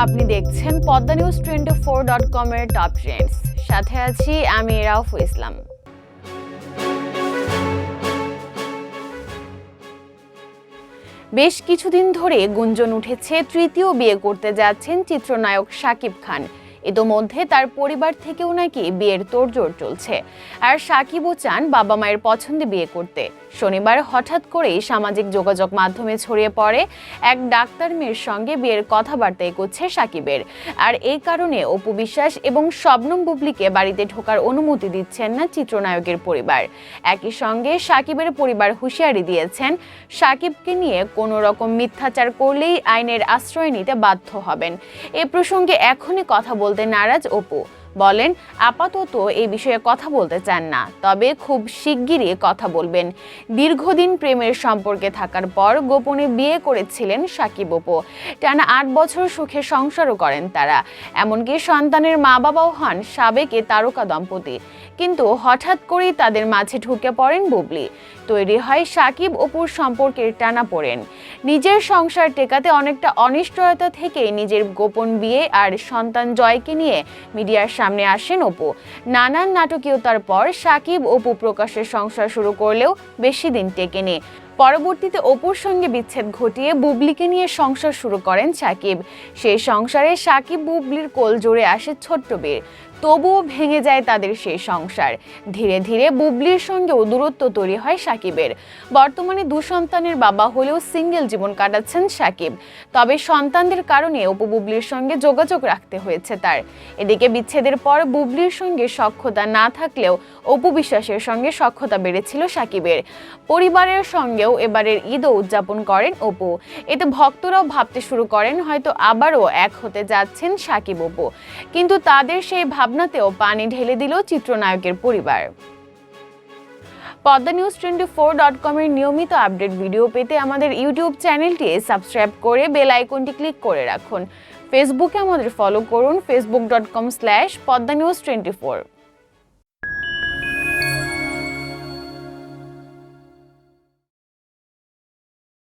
আপনি দেখছেন Padma news twenty four dot কমের টপ ট্রেন্ডস সাথে আছি আমি রাউফ ইসলাম। বেশ কিছুদিন ধরে গুঞ্জন উঠেছে, তৃতীয় বিয়ে করতে যাচ্ছেন চিত্রনায়ক শাকিব খান। ইতোমধ্যে তার পরিবার থেকেও নাকি বিয়ের তোড়জোড় চলছে। আর সাকিবও চান বাবা মায়ের পছন্দে বিয়ে করতে। শনিবার হঠাৎ করেই সামাজিক যোগাযোগ মাধ্যমে ছড়িয়ে পড়ে এক ডাক্তার মেয়ের সঙ্গে বিয়ের কথাবার্তা এগোচ্ছে সাকিবের। আর এই কারণে অপু বিশ্বাস এবং শবনম বুবলিকে বাড়িতে ঢোকার অনুমতি দিচ্ছেন না চিত্রনায়কের পরিবার। একই সঙ্গে সাকিবের পরিবার হুঁশিয়ারি দিয়েছেন, সাকিবকে নিয়ে কোনো রকম মিথ্যাচার করলেই আইনের আশ্রয় নিতে বাধ্য হবেন। এ প্রসঙ্গে এখনই কথা বলতে নারাজ অপু। বলেন, আপাতত এই বিষয়ে কথা বলতে চান না, তবে খুব শিগগিরই কথা বলবেন। দীর্ঘদিন প্রেমের সম্পর্কে থাকার পর গোপনে বিয়ে করেছিলেন সাকিব অপু। টানা আট বছর সুখে সংসারও করেন তারা। এমনকি সন্তানের মা বাবাও হন সাবেক এ তারকা দম্পতি। কিন্তু হঠাৎ করেই তাদের মাঝে ঢুকে পড়েন বুবলি। তৈরি হয় সাকিব অপুর সম্পর্কের টানা পড়েন। নিজের সংসার টেকাতে অনেকটা অনিশ্চয়তা থেকে নিজের গোপন বিয়ে আর সন্তান জয়কে নিয়ে মিডিয়ার সামনে আসেন অপু। নানান নাটকীয়তার পর সাকিব অপু প্রকাশের সংসার শুরু করলেও বেশি দিন টেকেনি। পরবর্তীতে অপুর সঙ্গে বিচ্ছেদ ঘটিয়ে বুবলিকে নিয়ে সংসার শুরু করেন সাকিব। সেই সংসারে সাকিব বুবলির কোল জোরে আসে ছোট্ট বীর। তবুও ভেঙে যায় তাদের সেই সংসার। ধীরে ধীরে বুবলির সঙ্গেও দূরত্ব তৈরি হয় সাকিবের। বর্তমানে দু সন্তানের বাবা হলেও সিঙ্গেল জীবন কাটাচ্ছেন সাকিব। তবে সন্তানদের কারণে অপু বুবলির সঙ্গে যোগাযোগ রাখতে হয়েছে তার। এদিকে বিচ্ছেদের পর বুবলির সঙ্গে সক্ষতা না থাকলেও অপু বিশ্বাসের সঙ্গে সক্ষতা বেড়েছিল সাকিবের। পরিবারের সঙ্গেও এবারের ঈদও উদযাপন করেন অপু। এতে ভক্তরাও ভাবতে শুরু করেন, হয়তো আবারও এক হতে যাচ্ছেন সাকিব অপু। কিন্তু তাদের সেই ভাবনাতেও পানি ঢেলে দিল চিত্রনায়কের পরিবার। Padma news twenty four dot কমের নিয়মিত আপডেট ভিডিও পেতে আমাদের ইউটিউব চ্যানেলটি সাবস্ক্রাইব করে বেল আইকনটি ক্লিক করে রাখুন। ফেসবুকে আমাদের ফলো করুন Facebook dot com slash Padma news twenty four.